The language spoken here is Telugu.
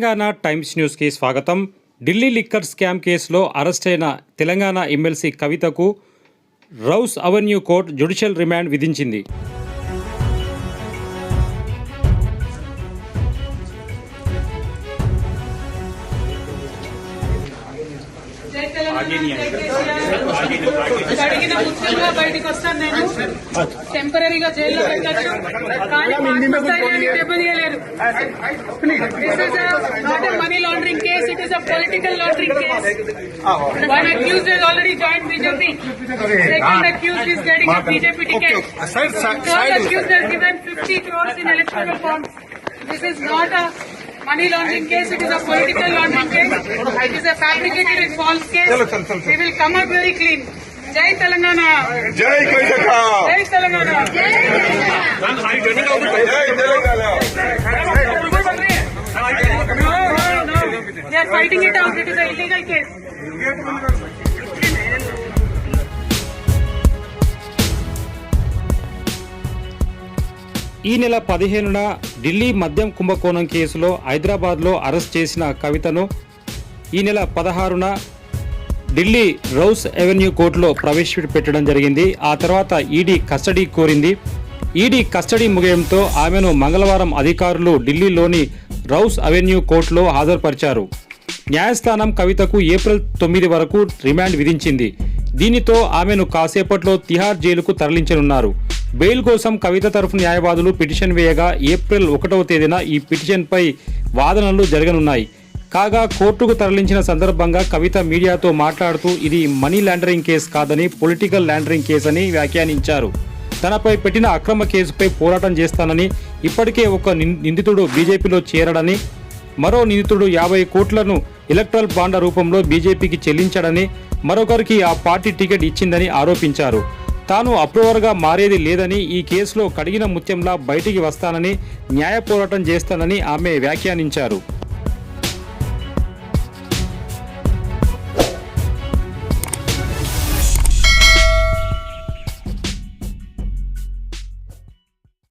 తెలంగాణ టైమ్స్ న్యూస్కి స్వాగతం. ఢిల్లీ లిక్కర్ స్కామ్ కేసులో అరెస్ట్ అయిన తెలంగాణ ఎమ్మెల్సీ కవితకు Rouse Avenue court judicial remand విధించింది. అడిగిన ముఖ్యంగా బయటికి వస్తాను నేను టెంపరీగా జైల్లో పెట్టచ్చు కానీ Pakistan దెబ్బతీయలేరు money laundering case it is a political laundering case one accuse is already join BJP second accuse is getting BJP ticket Side, side, Third side. accused has given 50 crores in. money laundering case, it is a political laundering case, it is a fabricated and false case. We will come up very clean. Jai Telangana! Jai Kaitaka! Jai Telangana! Jai Telangana! No, no, no. They are fighting it out. It is an illegal case. ఈ నెల పదిహేనున ఢిల్లీ మద్యం కుంభకోణం కేసులో హైదరాబాద్లో అరెస్ట్ చేసిన కవితను ఈ నెల పదహారున ఢిల్లీ రౌస్ అవెన్యూ కోర్టులో ప్రవేశపెట్టడం జరిగింది. ఆ తర్వాత ఈడీ కస్టడీ కోరింది. ఈడీ కస్టడీ ముగియడంతో ఆమెను మంగళవారం అధికారులు ఢిల్లీలోని రౌస్ అవెన్యూ కోర్టులో హాజరుపరిచారు. న్యాయస్థానం కవితకు ఏప్రిల్ తొమ్మిది వరకు రిమాండ్ విధించింది. దీనితో ఆమెను కాసేపట్లో తిహార్ జైలుకు తరలించనున్నారు. బెయిల్ కోసం కవిత తరఫు న్యాయవాదులు పిటిషన్ వేయగా ఏప్రిల్ ఒకటవ తేదీన ఈ పిటిషన్పై వాదనలు జరగనున్నాయి. కాగా కోర్టుకు తరలించిన సందర్భంగా కవిత మీడియాతో మాట్లాడుతూ ఇది మనీ లాండరింగ్ కేసు కాదని పొలిటికల్ లాండరింగ్ కేసు అని వ్యాఖ్యానించారు. తనపై పెట్టిన అక్రమ కేసుపై పోరాటం చేస్తానని ఇప్పటికే ఒక నిందితుడు బీజేపీలో చేరడని మరో నిందితుడు యాభై కోట్లను ఎలక్ట్రల్ బాండ్ల రూపంలో బీజేపీకి చెల్లించాడని మరొకరికి ఆ పార్టీ టికెట్ ఇచ్చిందని ఆరోపించారు. తాను అప్రూవర్గా మారేది లేదని ఈ కేసులో కడిగిన ముత్యంలా బయటికి వస్తానని న్యాయ పోరాటం చేస్తానని ఆమె వ్యాఖ్యానించారు.